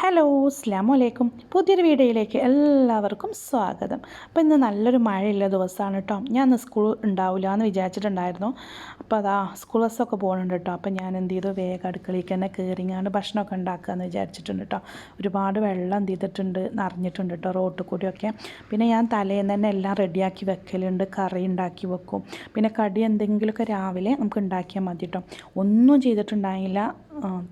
Hello അസ്ലാം വലൈക്കും പുതിയൊരു വീഡിയോയിലേക്ക് എല്ലാവർക്കും സ്വാഗതം. അപ്പോൾ ഇന്ന് നല്ലൊരു മഴയുള്ള ദിവസമാണ് കേട്ടോ ഞാൻ ഇന്ന് സ്കൂൾ ഉണ്ടാവില്ല എന്ന് വിചാരിച്ചിട്ടുണ്ടായിരുന്നു. അപ്പോൾ അതാ സ്കൂൾ ബസ്സൊക്കെ പോകുന്നുണ്ട് കേട്ടോ അപ്പോൾ ഞാൻ എന്ത് ചെയ്തു? വേഗം അടുക്കളയിലേക്ക് തന്നെ കയറിങ്ങാണ്ട് ഭക്ഷണമൊക്കെ ഉണ്ടാക്കാമെന്ന് വിചാരിച്ചിട്ടുണ്ട് കേട്ടോ ഒരുപാട് വെള്ളം എന്ത് ചെയ്തിട്ടുണ്ട്? നിറഞ്ഞിട്ടുണ്ട് കേട്ടോ റോട്ടിൽ കൂടിയൊക്കെ. പിന്നെ ഞാൻ തലേന്ന് തന്നെ എല്ലാം റെഡിയാക്കി വെക്കലുണ്ട്. കറി ഉണ്ടാക്കി വെക്കും. പിന്നെ കടി എന്തെങ്കിലുമൊക്കെ രാവിലെ നമുക്ക് ഉണ്ടാക്കിയാൽ മതി കേട്ടോ ഒന്നും ചെയ്തിട്ടുണ്ടായില്ല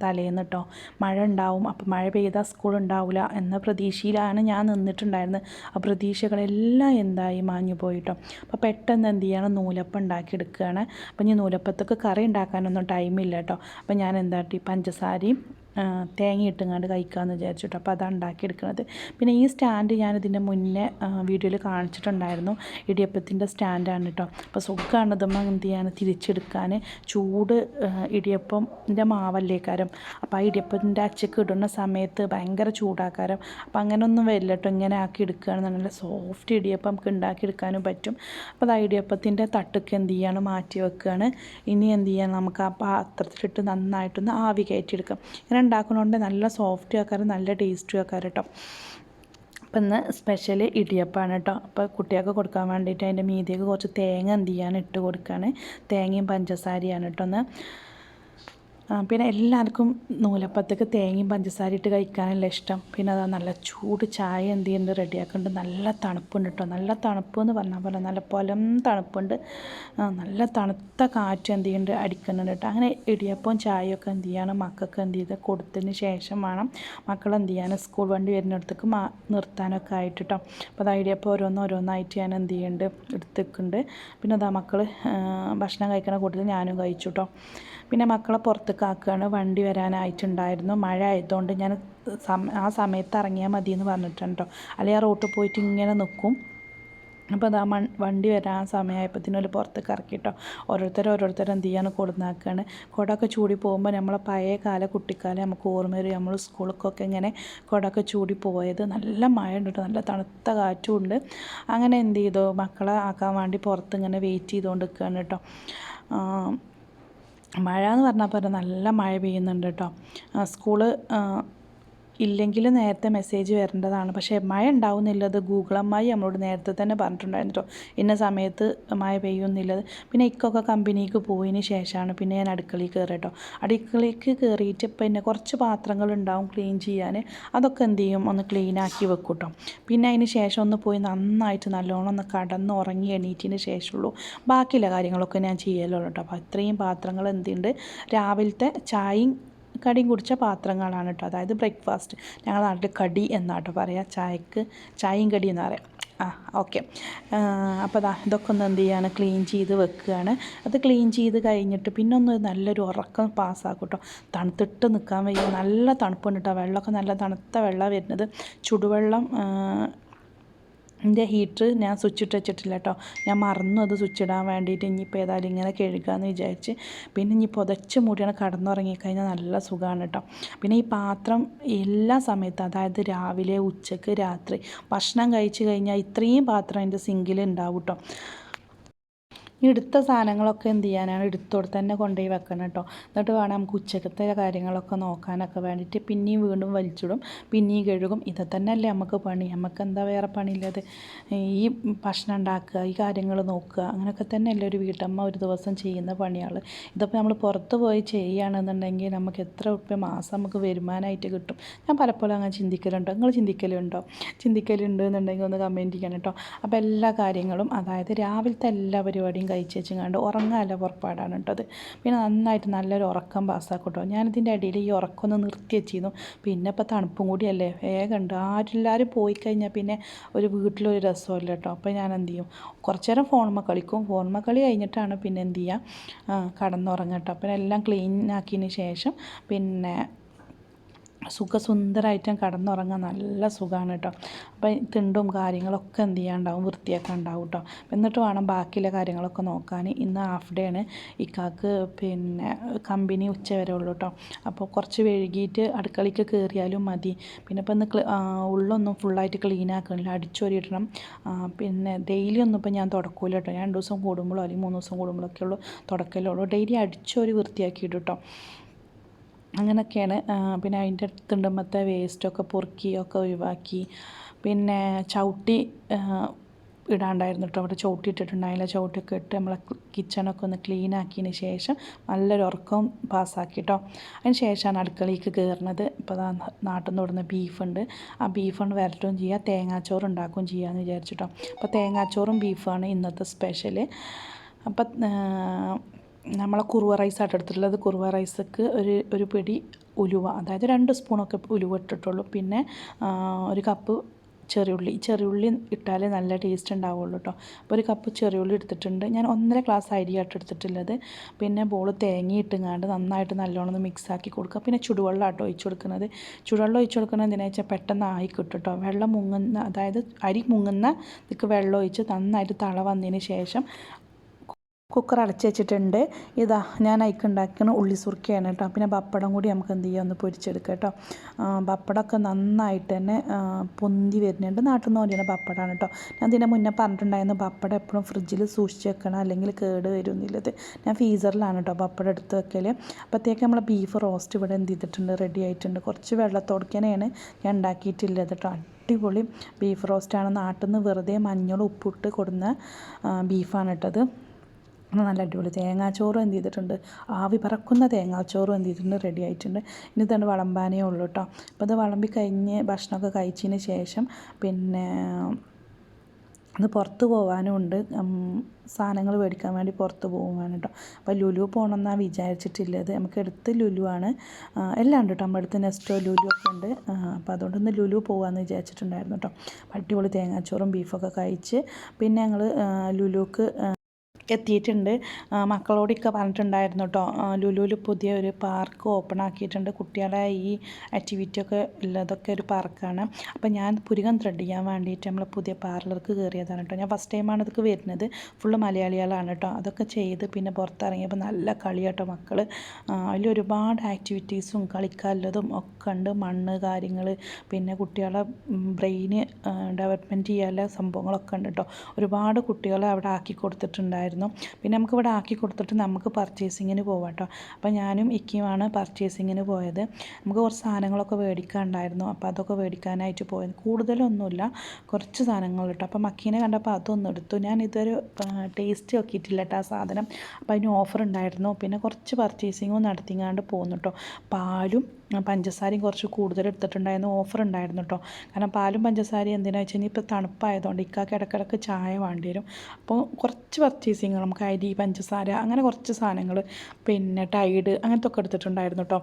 തലേന്ന് കേട്ടോ മഴ ഉണ്ടാവും. അപ്പോൾ മഴ പെയ്താൽ സ്കൂൾ ഉണ്ടാവില്ല എന്ന പ്രതീക്ഷയിലാണ് ഞാൻ നിന്നിട്ടുണ്ടായിരുന്നത്. ആ പ്രതീക്ഷകളെല്ലാം എന്തായി മാഞ്ഞു പോയിട്ടോ. അപ്പോൾ പെട്ടെന്ന് എന്ത് ചെയ്യണം? നൂലപ്പം ഉണ്ടാക്കി എടുക്കുകയാണ് അപ്പോൾ ഇനി നൂലപ്പത്തൊക്കെ കറി ഉണ്ടാക്കാനൊന്നും ടൈമില്ല കേട്ടോ അപ്പോൾ ഞാൻ എന്താട്ടി? പഞ്ചസാരയും തേങ്ങ ഇട്ടുങ്ങാണ്ട് കഴിക്കാമെന്ന് വിചാരിച്ചിട്ട് അപ്പോൾ അതാണ് ഉണ്ടാക്കിയെടുക്കുന്നത് പിന്നെ ഈ സ്റ്റാൻഡ് ഞാൻ ഇതിന്റെ മുന്നേ വീഡിയോയിൽ കാണിച്ചിട്ടുണ്ടായിരുന്നു. ഇടിയപ്പത്തിന്റെ സ്റ്റാൻഡാണ് കേട്ടോ അപ്പോൾ സുഖമാണ് ഇതുമ്പോൾ എന്ത് ചെയ്യാൻ തിരിച്ചെടുക്കാൻ ചൂട് ഇടിയപ്പത്തിന്റെ മാവല്ലേക്കാരം അപ്പോൾ ആ ഇടിയപ്പത്തിന്റെ അച്ചക്ക് ഇടുന്ന സമയത്ത് ഭയങ്കര ചൂടാക്കാരം. അപ്പോൾ അങ്ങനെയൊന്നും വരില്ല കേട്ടോ ഇങ്ങനെ ആക്കി എടുക്കുകയാണെന്നുണ്ടെങ്കിൽ സോഫ്റ്റ് ഇടിയപ്പം നമുക്ക് ഉണ്ടാക്കിയെടുക്കാനും പറ്റും. അപ്പോൾ ആ ഇടിയപ്പത്തിന്റെ തട്ടൊക്കെ എന്ത് ചെയ്യാണ് മാറ്റി വെക്കുകയാണ് ഇനി എന്ത് ചെയ്യാൻ നമുക്ക് ആ പാത്രത്തിലിട്ട് നന്നായിട്ടൊന്ന് ആവി കയറ്റിയെടുക്കാം. ഇങ്ങനെ ഉണ്ടാക്കുന്നതുകൊണ്ട് നല്ല സോഫ്റ്റ് ആക്കാറ് നല്ല ടേസ്റ്റും ആക്കാറ് കേട്ടോ അപ്പം ഇന്ന് സ്പെഷ്യൽ ഇടിയപ്പമാണ് കേട്ടോ അപ്പോൾ കുട്ടികൾക്ക് കൊടുക്കാൻ വേണ്ടിയിട്ട് അതിന്റെ മീതിയൊക്കെ കുറച്ച് തേങ്ങ എന്ത് ചെയ്യാൻ ഇട്ട് കൊടുക്കുകയാണ് തേങ്ങയും പഞ്ചസാരയാണ് കേട്ടോ ഒന്ന് പിന്നെ എല്ലാവർക്കും നൂലപ്പത്തേക്ക് തേങ്ങയും പഞ്ചസാര ഇട്ട് കഴിക്കാനല്ല ഇഷ്ടം. പിന്നെ അത് നല്ല ചൂട് ചായ എന്ത് ചെയ്യുന്നുണ്ട്? റെഡിയാക്കുന്നുണ്ട്. നല്ല തണുപ്പുണ്ട് കേട്ടോ നല്ല തണുപ്പ് എന്ന് പറഞ്ഞാൽ പോലെ നല്ല പൊലം തണുപ്പുണ്ട്. നല്ല തണുത്ത കാറ്റ് എന്ത് ചെയ്യുന്നുണ്ട്? അടിക്കുന്നുണ്ട് കേട്ടോ അങ്ങനെ ഇടിയപ്പവും ചായയൊക്കെ എന്ത് ചെയ്യണം? മക്കൾക്ക് എന്ത് ചെയ്ത് കൊടുത്തതിന് ശേഷം വേണം മക്കൾ എന്ത് ചെയ്യാൻ സ്കൂൾ വണ്ടി വരുന്നിടത്തേക്ക് മാ നിർത്താനൊക്കെ ആയിട്ട് കേട്ടോ അപ്പോൾ അത് ഇടിയപ്പം ഓരോന്ന് ഓരോന്നായിട്ട് ഞാൻ എന്ത് ചെയ്യുന്നുണ്ട്? എടുത്തേക്കുന്നുണ്ട്. പിന്നെ അതാ മക്കൾ ഭക്ഷണം കഴിക്കണ കൂട്ടത്തിൽ ഞാനും കഴിച്ചു കേട്ടോ പിന്നെ മക്കളെ പുറത്തേക്ക് ആക്കുകയാണ് വണ്ടി വരാനായിട്ടുണ്ടായിരുന്നു. മഴ ആയതുകൊണ്ട് ഞാൻ ആ സമയത്ത് ഇറങ്ങിയാൽ മതി എന്ന് പറഞ്ഞിട്ടുണ്ട് കേട്ടോ അല്ലെങ്കിൽ ആ റോട്ടിൽ പോയിട്ട് ഇങ്ങനെ നിൽക്കും അപ്പോൾ അതാ മൺ വണ്ടി വരാൻ സമയമായപ്പോഴത്തേനും പുറത്തേക്ക് ഇറക്കിയിട്ടോ ഓരോരുത്തർ ഓരോരുത്തർ എന്ത് ചെയ്യാൻ കൊടുന്നാക്കുകയാണ് കുടമൊക്കെ ചൂടി പോകുമ്പോൾ നമ്മളെ പഴയ കാല കുട്ടിക്കാലം നമുക്ക് ഓർമ്മ വരും. നമ്മൾ സ്കൂളിലേക്കൊക്കെ ഇങ്ങനെ കുടമൊക്കെ ചൂടി പോയത്. നല്ല മഴ ഉണ്ട് കേട്ടോ നല്ല തണുത്ത കാറ്റും ഉണ്ട് അങ്ങനെ എന്ത് ചെയ്തു? മക്കളെ ആക്കാൻ വേണ്ടി പുറത്ത് ഇങ്ങനെ വെയിറ്റ് ചെയ്തുകൊണ്ട് നിൽക്കുകയാണ് കേട്ടോ മഴ എന്ന് പറഞ്ഞാൽ പോലെ നല്ല മഴ പെയ്യുന്നുണ്ട് കേട്ടോ. സ്കൂൾ ഇല്ലെങ്കിൽ നേരത്തെ മെസ്സേജ് വരേണ്ടതാണ്. പക്ഷേ മഴ ഉണ്ടാവുന്നില്ലത് ഗൂഗിൾ അമ്മായി നമ്മളോട് നേരത്തെ തന്നെ പറഞ്ഞിട്ടുണ്ടായിരുന്നു കേട്ടോ ഇന്ന സമയത്ത് മഴ പെയ്യുന്നില്ലത് പിന്നെ ഇക്കൊക്കെ കമ്പനിക്ക് പോയതിന് ശേഷമാണ് പിന്നെ ഞാൻ അടുക്കളയിൽ കയറി കേട്ടോ അടുക്കളയ്ക്ക് കയറിയിട്ട് പിന്നെ കുറച്ച് പാത്രങ്ങൾ ഉണ്ടാവും ക്ലീൻ ചെയ്യാൻ. അതൊക്കെ എന്ത് ചെയ്യും? ഒന്ന് ക്ലീൻ ആക്കി വെക്കും കേട്ടോ പിന്നെ അതിന് ശേഷം ഒന്ന് പോയി നന്നായിട്ട് നല്ലോണം ഒന്ന് കടന്ന് ഉറങ്ങി എണീറ്റിന് ശേഷമുള്ളൂ. ബാക്കിയുള്ള കാര്യങ്ങളൊക്കെ ഞാൻ ചെയ്യലുള്ളൂ കേട്ടോ അപ്പോൾ അത്രയും പാത്രങ്ങൾ എന്തുണ്ട്? രാവിലത്തെ ചായയും കടിയും കുടിച്ച പാത്രങ്ങളാണ് കേട്ടോ അതായത് ബ്രേക്ക്ഫാസ്റ്റ്. ഞങ്ങളുടെ നാട്ടിൽ കടി എന്നാട്ടോ പറയാം. ചായക്ക് ചായയും കടി എന്ന് പറയാം. ആ ഓക്കെ. അപ്പോൾ അതാ ഇതൊക്കെ ഒന്ന് എന്ത് ചെയ്യാണ്? ക്ലീൻ ചെയ്ത് വെക്കുകയാണ്. അത് ക്ലീൻ ചെയ്ത് കഴിഞ്ഞിട്ട് പിന്നെ ഒന്ന് നല്ലൊരു ഉറക്കം പാസ്സാക്കും കേട്ടോ തണുത്തിട്ട് നിൽക്കാൻ വയ്യ. നല്ല തണുപ്പുണ്ട് കേട്ടോ വെള്ളമൊക്കെ നല്ല തണുത്ത വെള്ളമാണ് വരുന്നത്. ചുടുവെള്ളം എന്റെ ഹീറ്റർ ഞാൻ സ്വിച്ച് ഇട്ട് വെച്ചിട്ടില്ല കേട്ടോ ഞാൻ മറന്നു അത് സ്വിച്ച് ഇടാൻ വേണ്ടിയിട്ട്. ഇനിയിപ്പോൾ ഏതായാലും ഇങ്ങനെ കഴുകാമെന്ന് വിചാരിച്ച് പിന്നെ ഇനി പുതച്ച് മൂടിയാണ് കടന്നുറങ്ങിക്കഴിഞ്ഞാൽ നല്ല സുഖമാണ് കേട്ടോ പിന്നെ ഈ പാത്രം എല്ലാ സമയത്തും അതായത് രാവിലെ ഉച്ചയ്ക്ക് രാത്രി ഭക്ഷണം കഴിച്ച് കഴിഞ്ഞാൽ ഇത്രയും പാത്രം എന്റെ സിങ്കിൽ ഉണ്ടാവും കേട്ടോ എടുത്ത സാധനങ്ങളൊക്കെ എന്ത് ചെയ്യാനാണ്? എടുത്തോടെ തന്നെ കൊണ്ടുപോയി വെക്കണം കേട്ടോ. എന്നിട്ട് വേണം നമുക്ക് ഉച്ചക്കത്തെ കാര്യങ്ങളൊക്കെ നോക്കാനൊക്കെ വേണ്ടിയിട്ട് പിന്നെയും വീണ്ടും വലിച്ചിടും. പിന്നെയും കഴുകും. ഇത് തന്നെയല്ലേ നമുക്ക് പണി. നമുക്ക് എന്താ വേറെ പണിയില്ലത്? ഈ ഭക്ഷണം ഉണ്ടാക്കുക ഈ കാര്യങ്ങൾ നോക്കുക അങ്ങനെയൊക്കെ തന്നെയല്ലേ ഒരു വീട്ടമ്മ ഒരു ദിവസം ചെയ്യുന്ന പണികൾ. ഇതിപ്പോൾ നമ്മൾ പുറത്ത് പോയി ചെയ്യുകയാണെന്നുണ്ടെങ്കിൽ നമുക്ക് എത്ര ഉറുപ്പ്യ മാസം നമുക്ക് വരുമാനമായിട്ട് കിട്ടും? ഞാൻ പലപ്പോഴും അങ്ങനെ ചിന്തിക്കലുണ്ടോ. നിങ്ങൾ ചിന്തിക്കലുണ്ടോ? ചിന്തിക്കലുണ്ട് എന്നുണ്ടെങ്കിൽ ഒന്ന് കമന്റ് ചെയ്യണം കേട്ടോ. അപ്പോൾ എല്ലാ കാര്യങ്ങളും അതായത് രാവിലത്തെ എല്ലാ പരിപാടിയും കഴിച്ച് വെച്ചിങ്ങാണ്ട് ഉറങ്ങാല്ല പുറപ്പാടാണ് കേട്ടത് പിന്നെ നന്നായിട്ട് നല്ലൊരു ഉറക്കം പാസ്സാക്കും കേട്ടോ ഞാനിതിന്റെ ഇടയിൽ ഈ ഉറക്കം ഒന്ന് നിർത്തി വെച്ചിരുന്നു പിന്നെ ഇപ്പോൾ തണുപ്പും കൂടിയല്ലേ? വേഗം ഉണ്ട്. ആരെല്ലാവരും പോയി കഴിഞ്ഞാൽ പിന്നെ ഒരു വീട്ടിലൊരു രസമല്ല കേട്ടോ. അപ്പോൾ ഞാൻ എന്ത് ചെയ്യും? കുറച്ച് നേരം ഫോൺമ കളിക്കും. ഫോൺമ കളി കഴിഞ്ഞിട്ടാണ് പിന്നെ എന്ത് ചെയ്യുക കടന്നുറങ്ങട്ടോ അപ്പം എല്ലാം ക്ലീൻ ആക്കിയതിന് ശേഷം പിന്നെ സുഖസുന്ദരമായിട്ട് കടന്നുറങ്ങാൻ നല്ല സുഖമാണ് കേട്ടോ അപ്പോൾ തിണ്ടും കാര്യങ്ങളൊക്കെ എന്ത് ചെയ്യാണ്ടാവും വൃത്തിയൊക്കെ ഉണ്ടാവും കേട്ടോ എന്നിട്ട് വേണം ബാക്കിയുള്ള കാര്യങ്ങളൊക്കെ നോക്കാൻ. ഇന്ന് ഹാഫ് ഡേ ആണ്. ഇക്കാക്ക് പിന്നെ കമ്പനി ഉച്ച വരെ ഉള്ളൂ കേട്ടോ അപ്പോൾ കുറച്ച് വൈകിയിട്ട് അടുക്കളയ്ക്ക് കയറിയാലും മതി. പിന്നെ ഇപ്പോൾ ഇന്ന് ഉള്ളൊന്നും ഫുള്ളായിട്ട് ക്ലീൻ ആക്കണില്ല. പിന്നെ ഡെയിലി ഒന്നും ഇപ്പോൾ ഞാൻ തുടക്കൂല കേട്ടോ ഞാൻ രണ്ട് ദിവസം കൂടുമ്പോഴോ അല്ലെങ്കിൽ മൂന്ന് ദിവസം കൂടുമ്പോഴൊക്കെ ഉള്ളൂ. തുടക്കലുള്ളൂ ഡെയിലി അടിച്ചൊരു വൃത്തിയാക്കിയിട്ട് കേട്ടോ അങ്ങനെയൊക്കെയാണ് പിന്നെ അതിന്റെ അടുത്തുണ്ടുമ്പത്തെ വേസ്റ്റൊക്കെ പൊറുക്കി ഒക്കെ ഒഴിവാക്കി. പിന്നെ ചവിട്ടി ഇടാണ്ടായിരുന്നു കേട്ടോ അവിടെ ചവിട്ടി ഇട്ടിട്ടുണ്ടായില്ല. ചവിട്ടിയൊക്കെ ഇട്ട് നമ്മളെ കിച്ചണൊക്കെ ഒന്ന് ക്ലീൻ ആക്കിയതിന് ശേഷം നല്ലൊരു ഉറക്കം പാസ്സാക്കി കേട്ടോ അതിന് ശേഷമാണ് അടുക്കളയിലേക്ക് കയറുന്നത് ഇപ്പോൾ നാട്ടിൽ നിന്ന് തുടങ്ങുന്ന ബീഫുണ്ട്. ആ ബീഫ് കൊണ്ട് വരട്ടുകയും ചെയ്യുക തേങ്ങാച്ചോറ് ഉണ്ടാക്കുകയും ചെയ്യാമെന്ന് വിചാരിച്ചിട്ടോ അപ്പോൾ തേങ്ങാച്ചോറും ബീഫാണ് ഇന്നത്തെ സ്പെഷ്യൽ അപ്പം നമ്മളെ കുറുവ റൈസായിട്ട് എടുത്തിട്ടുള്ളത്. കുറുവ റൈസക്ക് ഒരു ഒരു പിടി ഉലുവ അതായത് രണ്ട് സ്പൂണൊക്കെ ഉലുവ ഇട്ടിട്ടുള്ളൂ. പിന്നെ ഒരു കപ്പ് ചെറിയുള്ളി. ചെറിയുള്ളി ഇട്ടാലേ നല്ല ടേസ്റ്റ് ഉണ്ടാവുള്ളൂ കേട്ടോ അപ്പോൾ ഒരു കപ്പ് ചെറിയുള്ളി എടുത്തിട്ടുണ്ട്. ഞാൻ ഒന്നര ഗ്ലാസ് അരിയായിട്ട് എടുത്തിട്ടുള്ളത്. പിന്നെ ബോൾ തേങ്ങ ഇട്ടുങ്ങാണ്ട് നന്നായിട്ട് നല്ലോണം മിക്സ് ആക്കി കൊടുക്കുക. പിന്നെ ചുടുവെള്ളം ആട്ടോ ഒഴിച്ചു കൊടുക്കുന്നത്. ചുടുവെള്ളം ഒഴിച്ചു കൊടുക്കുന്നത് എന്തിനാ വെച്ചാൽ പെട്ടെന്ന് ആയി കിട്ടും കേട്ടോ വെള്ളം മുങ്ങുന്ന അതായത് അരി മുങ്ങുന്ന ഇതിക്ക് വെള്ളം ഒഴിച്ച് നന്നായിട്ട് തള വന്നതിന് ശേഷം കുക്കർ അടച്ച് വെച്ചിട്ടുണ്ട്. ഇതാ ഞാൻ അയക്കുണ്ടാക്കുന്ന ഉള്ളി സുർക്കയാണ് കേട്ടോ. പിന്നെ പപ്പടം കൂടി നമുക്ക് എന്ത് ചെയ്യാം? ഒന്ന് പൊരിച്ചെടുക്കാം കേട്ടോ. പപ്പടമൊക്കെ നന്നായിട്ട് തന്നെ പൊന്തി വരുന്നുണ്ട്. നാട്ടിൽ നിന്ന് കൊണ്ടുവരുന്ന പപ്പടമാണ് കേട്ടോ. ഞാൻ ഇതിനെ മുന്നേ പറഞ്ഞിട്ടുണ്ടായിരുന്നു പപ്പടം എപ്പോഴും ഫ്രിഡ്ജിൽ സൂക്ഷിച്ച് വെക്കണം. അല്ലെങ്കിൽ കേട് വരുന്നില്ലത് ഞാൻ ഫീസറിലാണ് കേട്ടോ പപ്പടം എടുത്ത് വെക്കൽ അപ്പോഴത്തേക്ക് നമ്മൾ ബീഫ് റോസ്റ്റ് ഇവിടെ എന്ത് ചെയ്തിട്ടുണ്ട്? റെഡി ആയിട്ടുണ്ട്. കുറച്ച് വെള്ളത്തോടക്കനെയാണ് ഞാൻ ഉണ്ടാക്കിയിട്ടില്ലത് കേട്ടോ. അടിപൊളി ബീഫ് റോസ്റ്റാണ് നാട്ടിൽ നിന്ന് വെറുതെ മഞ്ഞളും ഉപ്പിട്ട് കൊടുന്ന ബീഫാണ് കേട്ടത്. നല്ല അടിപൊളി തേങ്ങാച്ചോറും എന്ത് ചെയ്തിട്ടുണ്ട്? ആവി പറക്കുന്ന തേങ്ങാച്ചോറും എന്ത് ചെയ്തിട്ടുണ്ട്? റെഡി ആയിട്ടുണ്ട്. ഇനി തന്നെ വിളമ്പാനേ ഉള്ളൂ കേട്ടോ അപ്പോൾ അത് വിളമ്പി കഴിഞ്ഞ് ഭക്ഷണമൊക്കെ കഴിച്ചതിന് ശേഷം പിന്നെ ഇന്ന് പുറത്ത് പോകാനും ഉണ്ട്. സാധനങ്ങൾ മേടിക്കാൻ വേണ്ടി പുറത്ത് പോകുവാണ് വേണം കേട്ടോ അപ്പോൾ ലുലു പോകണമെന്നാണ് വിചാരിച്ചിട്ടില്ലത്. നമുക്ക് എടുത്ത് ലുലു ആണ്. എല്ലാം ഉണ്ട് കേട്ടോ നമ്മുടെ അടുത്ത് നെസ്റ്റോ ലുലു ഒക്കെ ഉണ്ട്. അപ്പോൾ അതുകൊണ്ടൊന്ന് ലുലു പോകാമെന്ന് വിചാരിച്ചിട്ടുണ്ടായിരുന്നു കേട്ടോ അടിപൊളി തേങ്ങാച്ചോറും ബീഫൊക്കെ കഴിച്ച്. പിന്നെ ഞങ്ങൾ ലുലുക്ക് എത്തിയിട്ടുണ്ട് മക്കളോടൊക്കെ പറഞ്ഞിട്ടുണ്ടായിരുന്നു കേട്ടോ ലുലുവിൽ പുതിയ ഒരു പാർക്ക് ഓപ്പൺ ആക്കിയിട്ടുണ്ട് കുട്ടികളെ ഈ ആക്ടിവിറ്റി ഒക്കെ ഉള്ളതൊക്കെ ഒരു പാർക്കാണ്. അപ്പോൾ ഞാൻ പുരുകം ത്രെഡ് ചെയ്യാൻ വേണ്ടിയിട്ട് നമ്മൾ പുതിയ പാർലർക്ക് കയറിയതാണ് കേട്ടോ ഞാൻ ഫസ്റ്റ് ടൈമാണ് ഇതൊക്കെ വരുന്നത്. ഫുള്ള് മലയാളികളാണ് കേട്ടോ അതൊക്കെ ചെയ്ത് പിന്നെ പുറത്തിറങ്ങിയപ്പോൾ നല്ല കളിയാട്ടോ മക്കൾ അതിൽ ഒരുപാട് ആക്ടിവിറ്റീസും കളിക്കാനുള്ളതും ഒക്കെ ഉണ്ട്. മണ്ണ് കാര്യങ്ങൾ പിന്നെ കുട്ടികളെ ബ്രെയിന് ഡെവലപ്മെന്റ് ചെയ്യാനുള്ള സംഭവങ്ങളൊക്കെ ഉണ്ട് കേട്ടോ ഒരുപാട് കുട്ടികളെ അവിടെ ആക്കി കൊടുത്തിട്ടുണ്ടായിരുന്നു. ഉണ്ടായിരുന്നു പിന്നെ നമുക്ക് ഇവിടെ ആക്കി കൊടുത്തിട്ട് നമുക്ക് പർച്ചേസിങ്ങിന് പോവാം കേട്ടോ അപ്പോൾ ഞാനും ഇക്കിയുമാണ് പർച്ചേസിങ്ങിന് പോയത്. നമുക്ക് കുറച്ച് സാധനങ്ങളൊക്കെ മേടിക്കാനുണ്ടായിരുന്നു അപ്പോൾ അതൊക്കെ മേടിക്കാനായിട്ട് പോയത്. കൂടുതലൊന്നുമില്ല. കുറച്ച് സാധനങ്ങൾ കേട്ടോ അപ്പോൾ മക്കീനെ കണ്ടപ്പോൾ അതൊന്നും എടുത്തു. ഞാൻ ഇതൊരു ടേസ്റ്റ് നോക്കിയിട്ടില്ല കേട്ടോ ആ സാധനം. അപ്പോൾ അതിന് ഓഫർ ഉണ്ടായിരുന്നു. പിന്നെ കുറച്ച് പർച്ചേസിങ്ങും നടത്തിങ്ങാണ്ട് പോകുന്നു കേട്ടോ പാലും പഞ്ചസാരയും കുറച്ച് കൂടുതൽ എടുത്തിട്ടുണ്ടായിരുന്നു. ഓഫർ ഉണ്ടായിരുന്നു കേട്ടോ കാരണം പാലും പഞ്ചസാരയും എന്തിനാ വെച്ച് കഴിഞ്ഞാൽ ഇപ്പോൾ തണുപ്പായതുകൊണ്ട് ഇക്കാക്ക് ഇടക്കിടക്ക് ചായ വേണ്ടി വരും. അപ്പോൾ കുറച്ച് പർച്ചേസിങ് നമുക്ക് അരി പഞ്ചസാര അങ്ങനെ കുറച്ച് സാധനങ്ങൾ പിന്നെ ടൈഡ് അങ്ങനത്തെ ഒക്കെ എടുത്തിട്ടുണ്ടായിരുന്നു കേട്ടോ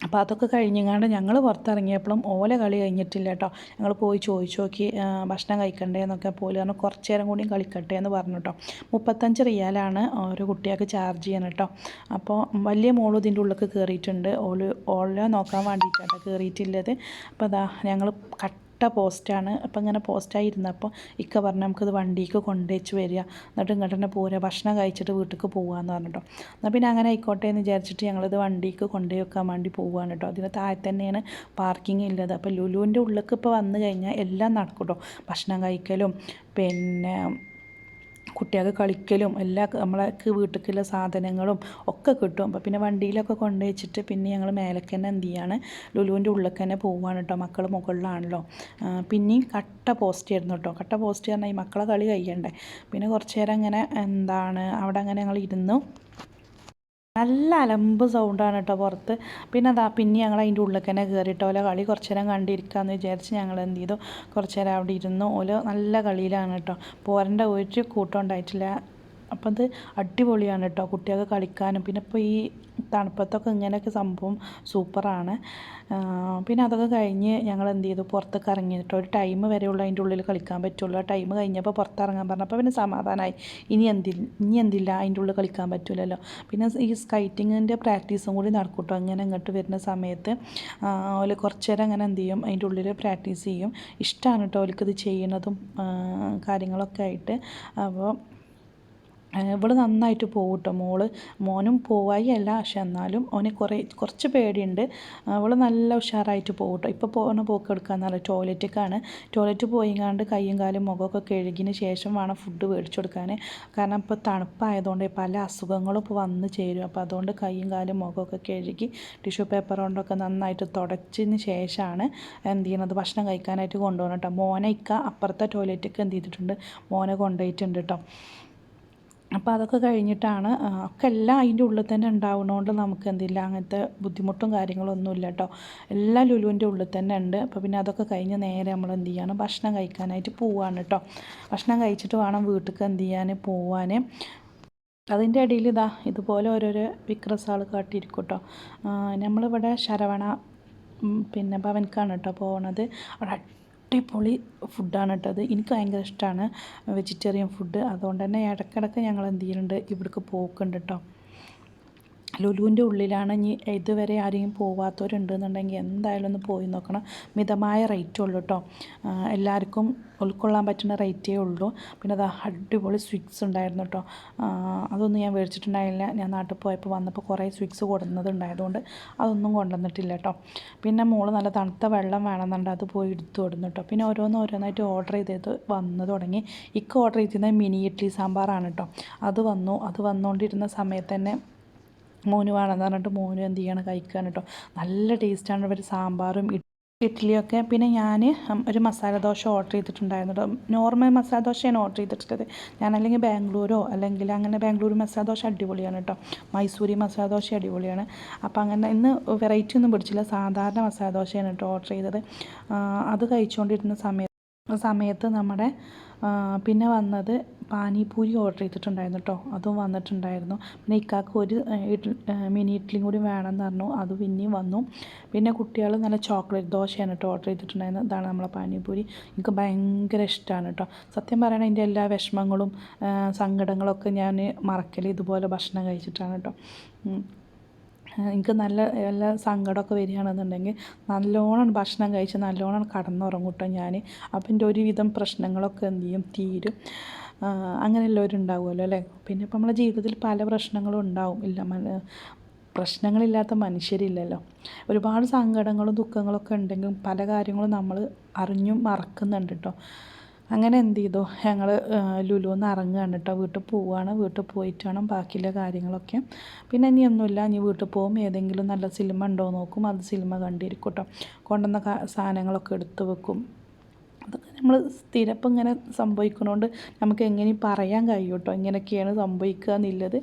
അപ്പോൾ അതൊക്കെ കഴിഞ്ഞങ്ങാണ്ട് ഞങ്ങൾ പുറത്തിറങ്ങിയപ്പോഴും ഓല കളി കഴിഞ്ഞിട്ടില്ല കേട്ടോ ഞങ്ങൾ പോയി ചോദിച്ചു നോക്കി ഭക്ഷണം കഴിക്കണ്ടേ എന്നൊക്കെ പോലും കാരണം കുറച്ച് നേരം കൂടി കളിക്കട്ടെ എന്ന് പറഞ്ഞു കേട്ടോ മുപ്പത്തഞ്ച് റിയാലാണ് ഓരോ കുട്ടികൾക്ക് ചാർജ് ചെയ്യണം കേട്ടോ അപ്പോൾ വലിയ മോളും ഇതിന്റെ ഉള്ളിലേക്ക് കയറിയിട്ടുണ്ട് ഓൽ ഓല നോക്കാൻ വേണ്ടിയിട്ടാണ് കയറിയിട്ടില്ലത് അപ്പോൾ അതാ ഞങ്ങൾ കട്ട് ഇട്ട പോസ്റ്റാണ് അപ്പോൾ ഇങ്ങനെ പോസ്റ്റായി ഇരുന്നപ്പോൾ ഇക്ക പറഞ്ഞു നമുക്കിത് വണ്ടിക്ക് കൊണ്ടുവച്ച് വരിക. എന്നിട്ട് ഇങ്ങോട്ട് തന്നെ പോരുക ഭക്ഷണം കഴിച്ചിട്ട് വീട്ടിലേക്ക് പോകാമെന്ന് പറഞ്ഞിട്ടോ. എന്നാൽ പിന്നെ അങ്ങനെ ആയിക്കോട്ടെ എന്ന് വിചാരിച്ചിട്ട് ഞങ്ങളിത് വണ്ടിക്ക് കൊണ്ടുപോയി വെക്കാൻ വേണ്ടി പോവുകയാണ് കേട്ടോ. അതിന് താഴെ തന്നെയാണ് പാർക്കിംഗ് ഉള്ളത്. അപ്പോൾ ലുലുവിന്റെ ഉള്ളിലേക്ക് ഇപ്പോൾ വന്നു കഴിഞ്ഞാൽ എല്ലാം നടക്കും കേട്ടോ. ഭക്ഷണം കഴിക്കലും പിന്നെ കുട്ടികൾക്ക് കളിക്കലും എല്ലാ നമ്മൾക്ക് വീട്ടിലേക്കുള്ള സാധനങ്ങളും ഒക്കെ കിട്ടും. അപ്പോൾ പിന്നെ വണ്ടിയിലൊക്കെ കൊണ്ടു വെച്ചിട്ട് പിന്നെ ഞങ്ങൾ മേലേക്ക് തന്നെ എന്ത് ചെയ്യാണ് ലുലുവിന്റെ ഉള്ളിലേക്ക് തന്നെ പോവുകയാണ് കേട്ടോ മക്കൾ മുകളിലാണല്ലോ. പിന്നെയും കട്ട പോസ്റ്റ് ആയിരുന്നു കേട്ടോ കട്ട പോസ്റ്റ് പറഞ്ഞാൽ ഈ മക്കളെ കളി കഴിയണ്ടേ? പിന്നെ കുറച്ച് നേരം അങ്ങനെ എന്താണ് അവിടെ അങ്ങനെ ഞങ്ങൾ ഇരുന്നു. നല്ല അലമ്പ് സൗണ്ടാണ് കേട്ടോ പുറത്ത്. പിന്നെ അതാ പിന്നെ ഞങ്ങൾ അതിന്റെ ഉള്ളിൽ തന്നെ കയറിയിട്ട് ഓല കളി കുറച്ച് നേരം കണ്ടിരിക്കാമെന്ന് വിചാരിച്ച് ഞങ്ങൾ എന്ത് ചെയ്തു? കുറച്ച് നേരം അവിടെ ഇരുന്നു. ഓല നല്ല കളിയിലാണ് കേട്ടോ. പോരന്റെ ഒരു കൂട്ടം ഉണ്ടായിട്ടില്ല. അപ്പം അത് അടിപൊളിയാണ് കേട്ടോ കുട്ടികൾക്ക് കളിക്കാനും പിന്നെ ഇപ്പോൾ ഈ തണുപ്പത്തൊക്കെ ഇങ്ങനെയൊക്കെ സംഭവം സൂപ്പറാണ്. പിന്നെ അതൊക്കെ കഴിഞ്ഞ് ഞങ്ങൾ എന്ത് ചെയ്തു പുറത്തൊക്കെ ഇറങ്ങി കേട്ടോ ഒരു ടൈം വരെയുള്ള അതിന്റെ ഉള്ളിൽ കളിക്കാൻ പറ്റുള്ളൂ. ആ ടൈം കഴിഞ്ഞപ്പോൾ പുറത്തിറങ്ങാൻ പറഞ്ഞപ്പോൾ പിന്നെ സമാധാനമായി ഇനി എന്തില്ല ഇനി എന്തില്ല അതിന്റെ ഉള്ളിൽ കളിക്കാൻ പറ്റില്ലല്ലോ പിന്നെ ഈ സ്കൈറ്റിങ്ങിന്റെ പ്രാക്ടീസും കൂടി നടക്കും കേട്ടോ അങ്ങനെ ഇങ്ങോട്ട് വരുന്ന സമയത്ത് ഓൽ കുറച്ച് നേരം അങ്ങനെ എന്ത് ചെയ്യും? അതിന്റെ ഉള്ളിൽ പ്രാക്ടീസ് ചെയ്യും. ഇഷ്ടമാണ് കേട്ടോ അവർക്കത് ചെയ്യുന്നതും കാര്യങ്ങളൊക്കെ ആയിട്ട്. അപ്പോൾ ഇവൾ നന്നായിട്ട് പോകും കേട്ടോ മോൾ മോനും പോവായി അല്ല പക്ഷെ എന്നാലും ഓന് കുറേ കുറച്ച് പേടിയുണ്ട്. അവൾ നല്ല ഉഷാറായിട്ട് പോകും കേട്ടോ ഇപ്പോൾ പോകുന്ന പോക്ക് എടുക്കാന്നല്ല ടോയ്ലറ്റിലേക്കാണ് ടോയ്ലറ്റ് പോയിങ്ങാണ്ട് കൈയും കാലും മുഖമൊക്കെ കഴുകിന് ശേഷം വേണം ഫുഡ് മേടിച്ചു കൊടുക്കാൻ കാരണം ഇപ്പോൾ തണുപ്പായതുകൊണ്ട് പല അസുഖങ്ങളും ഇപ്പോൾ വന്ന് ചേരും. അപ്പോൾ അതുകൊണ്ട് കൈയും കാലും മുഖമൊക്കെ കഴുകി ടിഷ്യൂ പേപ്പർ കൊണ്ടൊക്കെ നന്നായിട്ട് തുടച്ചതിന് ശേഷമാണ് എന്ത് ചെയ്യുന്നത് ഭക്ഷണം കഴിക്കാനായിട്ട് കൊണ്ടുപോകണം കേട്ടോ. മോനെ ഇക്ക അപ്പുറത്തെ ടോയ്ലറ്റിലേക്ക് എന്ത് ചെയ്തിട്ടുണ്ട്? മോനെ കൊണ്ടുപോയിട്ടുണ്ട് കേട്ടോ. അപ്പോൾ അതൊക്കെ കഴിഞ്ഞിട്ടാണ് ഒക്കെ എല്ലാം അതിന്റെ ഉള്ളിൽ തന്നെ ഉണ്ടാവുന്നതുകൊണ്ട് നമുക്ക് എന്തില്ല അങ്ങനത്തെ ബുദ്ധിമുട്ടും കാര്യങ്ങളൊന്നും ഇല്ല കേട്ടോ. എല്ലാം ലുലുവിന്റെ ഉള്ളിൽ തന്നെ ഉണ്ട്. അപ്പോൾ പിന്നെ അതൊക്കെ കഴിഞ്ഞ് നേരെ നമ്മൾ എന്ത് ചെയ്യണം ഭക്ഷണം കഴിക്കാനായിട്ട് പോവാണ് കേട്ടോ. ഭക്ഷണം കഴിച്ചിട്ട് വേണം വീട്ടിലേക്ക് എന്ത് ചെയ്യാൻ പോവാൻ. അതിന്റെ ഇടയിൽ ഇതാ ഇതുപോലെ ഓരോരോ വിക്രസാൾ കാട്ടിയിരിക്കും കേട്ടോ. നമ്മളിവിടെ ശരവണ പിന്നെ ഭവൻക്കാണ് കേട്ടോ പോകണത് അവിടെ അടിപൊളി ഫുഡാണ് കേട്ടോ അത്. എനിക്ക് ഭയങ്കര ഇഷ്ടമാണ് വെജിറ്റേറിയൻ ഫുഡ് അതുകൊണ്ട് തന്നെ ഇടയ്ക്കിടയ്ക്ക് ഞങ്ങൾ എന്ത് ചെയ്യുന്നുണ്ട് ഇവിടേക്ക് പോക്കുണ്ട് കേട്ടോ ലുലുവിന്റെ ഉള്ളിലാണ് ഇനി ഇതുവരെ ആരെയും പോവാത്തവരുണ്ടെന്നുണ്ടെങ്കിൽ എന്തായാലും ഒന്ന് പോയി നോക്കണം. മിതമായ റേറ്റേ ഉള്ളൂ കേട്ടോ. എല്ലാവർക്കും ഉൾക്കൊള്ളാൻ പറ്റുന്ന റേറ്റേ ഉള്ളൂ. പിന്നെ അത് അടിപൊളി സ്വിക്സ് ഉണ്ടായിരുന്നു കേട്ടോ. അതൊന്നും ഞാൻ മേടിച്ചിട്ടുണ്ടായില്ല ഞാൻ നാട്ടിൽ പോയപ്പോൾ വന്നപ്പോൾ കുറേ സ്വിക്സ് കൊടുന്നതുണ്ടായതുകൊണ്ട് അതൊന്നും കൊണ്ടുവന്നിട്ടില്ല കേട്ടോ. പിന്നെ മോൾ നല്ല തണുത്ത വെള്ളം വേണമെന്നുണ്ട്. അത് പോയി എടുത്തു കൊടുന്നു കേട്ടോ. പിന്നെ ഓരോന്ന് ഓരോന്നായിട്ട് ഓർഡർ ചെയ്തത് വന്നു തുടങ്ങി. ഇക്ക് ഓർഡർ ചെയ്തിരുന്നത് മിനി ഇഡ്ഡലി സാമ്പാറാണ് കേട്ടോ. അത് വന്നു. അത് വന്നുകൊണ്ടിരുന്ന സമയത്ത് തന്നെ മോന് വേണമെന്ന് പറഞ്ഞിട്ട് മോന് എന്ത് ചെയ്യണം കഴിക്കാൻ കേട്ടോ. നല്ല ടേസ്റ്റാണ് ഇവർ സാമ്പാറും ഇഡ്ഡലിയൊക്കെ പിന്നെ ഞാൻ ഒരു മസാല ദോശ ഓർഡർ ചെയ്തിട്ടുണ്ടായിരുന്നു കേട്ടോ. നോർമൽ മസാല ദോശയാണ് ഓർഡർ ചെയ്തിട്ടുള്ളത്. ഞാൻ അല്ലെങ്കിൽ ബാംഗ്ലൂരോ അല്ലെങ്കിൽ അങ്ങനെ ബാംഗ്ലൂർ മസാല ദോശ അടിപൊളിയാണ് കേട്ടോ. മൈസൂരി മസാല ദോശ അടിപൊളിയാണ്. അപ്പോൾ അങ്ങനെ ഇന്ന് വെറൈറ്റി ഒന്നും പിടിച്ചില്ല. സാധാരണ മസാല ദോശയാണ് കേട്ടോ ഓർഡർ ചെയ്തത്. അത് കഴിച്ചുകൊണ്ടിരുന്ന സമയത്ത് സമയത്ത് നമ്മുടെ പിന്നെ വന്നത് പാനിപൂരി ഓർഡർ ചെയ്തിട്ടുണ്ടായിരുന്നു കേട്ടോ അതും വന്നിട്ടുണ്ടായിരുന്നു. പിന്നെ ഇക്കാക്ക് ഒരു മിനി ഇഡ്ഡലിയും കൂടി വേണമെന്ന് പറഞ്ഞു. അത് പിന്നെയും വന്നു. പിന്നെ കുട്ടികൾ നല്ല ചോക്ലേറ്റ് ദോശയാണ് കേട്ടോ ഓർഡർ ചെയ്തിട്ടുണ്ടായിരുന്നത്. ഇതാണ് നമ്മളെ പാനിപൂരി. എനിക്ക് ഭയങ്കര ഇഷ്ടമാണ് കേട്ടോ സത്യം പറയണ എന്റെ എല്ലാ വിഷമങ്ങളും സങ്കടങ്ങളൊക്കെ ഞാൻ മറക്കൽ ഇതുപോലെ ഭക്ഷണം കഴിച്ചിട്ടാണ് കേട്ടോ എനിക്ക് നല്ല നല്ല സങ്കടമൊക്കെ വരികയാണെന്നുണ്ടെങ്കിൽ നല്ലോണം ഭക്ഷണം കഴിച്ച് നല്ലോണം കടന്നുറങ്ങും കേട്ടോ ഞാൻ അപ്പം എന്റെ ഒരുവിധം പ്രശ്നങ്ങളൊക്കെ എന്ത് ചെയ്യും? തീരും. അങ്ങനെ എല്ലാവരും അല്ലേ? പിന്നെ ഇപ്പം നമ്മളെ ജീവിതത്തിൽ പല പ്രശ്നങ്ങളും ഉണ്ടാവും. ഇല്ല പ്രശ്നങ്ങളില്ലാത്ത മനുഷ്യരില്ലല്ലോ. ഒരുപാട് സങ്കടങ്ങളും ദുഃഖങ്ങളൊക്കെ ഉണ്ടെങ്കിലും പല കാര്യങ്ങളും നമ്മൾ അറിഞ്ഞും മറക്കുന്നുണ്ട് കേട്ടോ അങ്ങനെ എന്ത് ചെയ്തു? ഞങ്ങൾ ലുലുന്ന് ഇറങ്ങുകയാണ് കേട്ടോ വീട്ടിൽ പോവുകയാണ്. വീട്ടിൽ പോയിട്ട് വേണം ബാക്കിയുള്ള കാര്യങ്ങളൊക്കെ. പിന്നെ ഇനി ഒന്നുമില്ല. ഇനി വീട്ടിൽ പോകും. ഏതെങ്കിലും നല്ല സിനിമ ഉണ്ടോ നോക്കും. അത് സിനിമ കണ്ടിരിക്കും കേട്ടോ കൊണ്ടുവന്ന സാധനങ്ങളൊക്കെ എടുത്ത് വെക്കും. അതൊക്കെ നമ്മൾ സ്ഥിരപ്പം ഇങ്ങനെ സംഭവിക്കുന്നതുകൊണ്ട് നമുക്ക് എങ്ങനെയും പറയാൻ കഴിയും കേട്ടോ ഇങ്ങനെയൊക്കെയാണ് സംഭവിക്കുക എന്നുള്ളത്.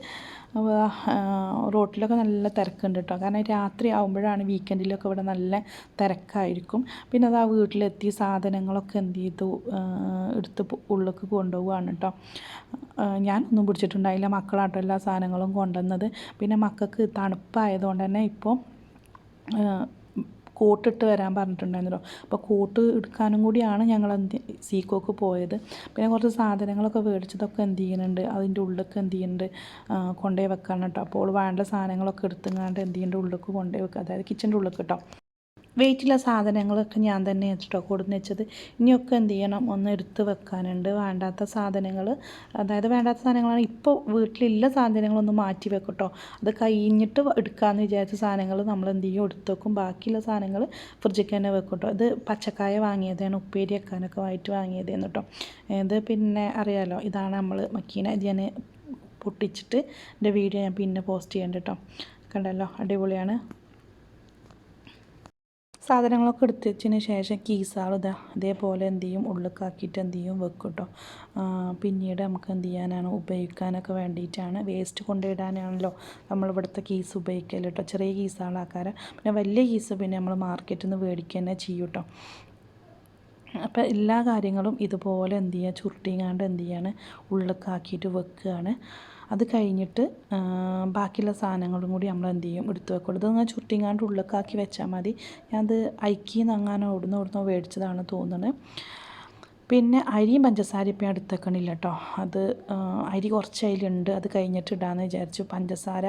റോട്ടിലൊക്കെ നല്ല തിരക്കുണ്ട് കേട്ടോ കാരണം രാത്രി ആകുമ്പോഴാണ് വീക്കെൻഡിലൊക്കെ ഇവിടെ നല്ല തിരക്കായിരിക്കും. പിന്നെ അത് ആ വീട്ടിലെത്തി സാധനങ്ങളൊക്കെ എന്ത് ചെയ്തു? എടുത്ത് ഉള്ളിലേക്ക് കൊണ്ടുപോവുകയാണ് കേട്ടോ ഞാനൊന്നും പിടിച്ചിട്ടുണ്ടായില്ല. മക്കളാട്ടോ എല്ലാ സാധനങ്ങളും കൊണ്ടുവന്നത്. പിന്നെ മക്കൾക്ക് തണുപ്പായതുകൊണ്ട് തന്നെ ഇപ്പോൾ കോട്ടിട്ട് വരാൻ പറഞ്ഞിട്ടുണ്ടായിരുന്നല്ലോ. അപ്പോൾ കോട്ട് എടുക്കാനും കൂടിയാണ് ഞങ്ങൾ എന്ത് സീക്കോക്ക് പോയത്. പിന്നെ കുറച്ച് സാധനങ്ങളൊക്കെ മേടിച്ചതൊക്കെ എന്ത് ചെയ്യുന്നുണ്ട് അതിന്റെ ഉള്ളിലൊക്കെ എന്ത് ചെയ്യുന്നുണ്ട് കൊണ്ടുപോയി വെക്കാൻ കേട്ടോ. അപ്പോൾ വേണ്ട സാധനങ്ങളൊക്കെ എടുത്തുങ്ങാണ്ട് എന്ത് ചെയ്യുന്നുണ്ട് ഉള്ളിലേക്ക് കൊണ്ടുപോയി വെക്കുക അതായത് കിച്ചന്റെ ഉള്ളിലേക്ക് കേട്ടോ. വെയിറ്റുള്ള സാധനങ്ങളൊക്കെ ഞാൻ തന്നെ കേട്ടോ കൊടുന്ന് വെച്ചത്. ഇനിയൊക്കെ എന്ത് ചെയ്യണം? ഒന്ന് എടുത്ത് വെക്കാനുണ്ട്. വേണ്ടാത്ത സാധനങ്ങൾ അതായത് വേണ്ടാത്ത സാധനങ്ങളാണ് ഇപ്പോൾ വീട്ടിലുള്ള സാധനങ്ങളൊന്ന് മാറ്റി വെക്കട്ടോ. അത് കഴിഞ്ഞിട്ട് എടുക്കാമെന്ന് വിചാരിച്ച സാധനങ്ങൾ നമ്മൾ എന്ത് ചെയ്യും? എടുത്ത് വെക്കും. ബാക്കിയുള്ള സാധനങ്ങൾ ഫ്രിഡ്ജിൽ തന്നെ വെക്കട്ടോ. കേട്ടോ ഇത് പച്ചക്കായ വാങ്ങിയതാണ്. ഉപ്പേരി വെക്കാനൊക്കെ ആയിട്ട് വാങ്ങിയതെന്ന് കേട്ടോ ഇത് പിന്നെ അറിയാലോ ഇതാണ് നമ്മൾ മക്കീന ഞാൻ പൊട്ടിച്ചിട്ട് എന്റെ വീഡിയോ ഞാൻ പിന്നെ പോസ്റ്റ് ചെയ്യേണ്ട കേട്ടോ കണ്ടല്ലോ? അടിപൊളിയാണ്. സാധനങ്ങളൊക്കെ എടുത്ത് വെച്ചതിന് ശേഷം കീസാൾ ഇതാ ഇതേപോലെ എന്ത് ചെയ്യും? ഉള്ളിക്കാക്കിയിട്ട് എന്ത് ചെയ്യും? വെക്കും കേട്ടോ പിന്നീട് നമുക്ക് എന്ത് ചെയ്യാനാണ്? ഉപയോഗിക്കാനൊക്കെ വേണ്ടിയിട്ടാണ്. വേസ്റ്റ് കൊണ്ടിടാനാണല്ലോ നമ്മളിവിടുത്തെ കീസ് ഉപയോഗിക്കൽ കേട്ടോ ചെറിയ കീസാളാക്കാറ് പിന്നെ വലിയ കീസ് പിന്നെ നമ്മൾ മാർക്കറ്റിൽ നിന്ന് മേടിക്കുക തന്നെ ചെയ്യും കേട്ടോ അപ്പോൾ എല്ലാ കാര്യങ്ങളും ഇതുപോലെ എന്ത് ചെയ്യുക ചുരുട്ടിങ്ങാണ്ട് എന്ത് ചെയ്യാണ്? ഉള്ളിക്കാക്കിയിട്ട് വെക്കുകയാണ് അത് കഴിഞ്ഞിട്ട് ബാക്കിയുള്ള സാധനങ്ങളും കൂടി നമ്മൾ എന്ത് ചെയ്യും? എടുത്ത് വെക്കുള്ളൂ ഇതങ്ങനെ ചുരുട്ടിങ്ങാണ്ട് ഉള്ളിലേക്കാക്കി വെച്ചാൽ മതി. ഞാനത് ഐക്കിന്ന് അങ്ങാനോ ഇവിടുന്ന് ഇവിടുന്നോ മേടിച്ചതാണ് തോന്നുന്നത് പിന്നെ അരിയും പഞ്ചസാരയും ഇപ്പം എടുത്തേക്കണില്ല കേട്ടോ അത് അരി കുറച്ച് അതിലുണ്ട്. അത് കഴിഞ്ഞിട്ട് ഇടാമെന്ന് വിചാരിച്ചു. പഞ്ചസാര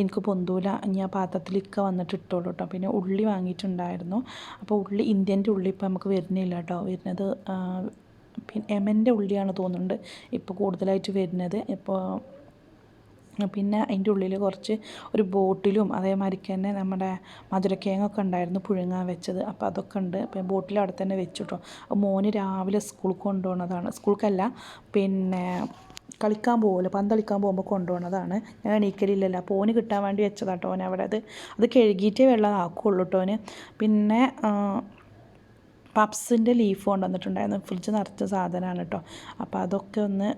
എനിക്ക് പൊന്തൂല. ഇനി ആ പാത്രത്തിലൊക്കെ വന്നിട്ട് ഇട്ടോളൂ കേട്ടോ പിന്നെ ഉള്ളി വാങ്ങിയിട്ടുണ്ടായിരുന്നു. അപ്പോൾ ഉള്ളി ഇന്ത്യന്റെ ഉള്ളി ഇപ്പം നമുക്ക് വരുന്നില്ല കേട്ടോ വരുന്നത് പിന്നെ എമന്റെ ഉള്ളിയാണ് തോന്നുന്നുണ്ട് ഇപ്പോൾ കൂടുതലായിട്ട് വരുന്നത്. ഇപ്പോൾ പിന്നെ അതിന്റെ ഉള്ളിൽ കുറച്ച് ഒരു ബോട്ടിലും അതേമാതിരിക്ക് തന്നെ നമ്മുടെ മധുരക്കിഴങ്ങൊക്കെ ഉണ്ടായിരുന്നു പുഴുങ്ങാൻ വെച്ചത്. അപ്പോൾ അതൊക്കെ ഉണ്ട്. അപ്പം ബോട്ടിൽ അവിടെ തന്നെ വെച്ചിട്ടോ. മോന് രാവിലെ സ്കൂൾ കൊണ്ടുപോകുന്നതാണ് സ്കൂൾക്കല്ല പിന്നെ കളിക്കാൻ പോകുമല്ലോ പന്ത് കളിക്കാൻ പോകുമ്പോൾ കൊണ്ടുപോകുന്നതാണ് ഞാൻ എണീക്കലില്ലല്ലോ. അപ്പോൾ ഓന് കിട്ടാൻ വേണ്ടി വെച്ചതാട്ടോ ഓൻ അവിടെ അത് അത് കഴുകിയിട്ടേ വെള്ളം ആക്കുള്ളൂ കേട്ടോ ഓന്. പിന്നെ പപ്സിന്റെ ലീഫ് കൊണ്ടുവന്നിട്ടുണ്ടായിരുന്നു. ഫ്രിഡ്ജ് നിറച്ച സാധനമാണ് കേട്ടോ. അപ്പോൾ അതൊക്കെ ഒന്ന്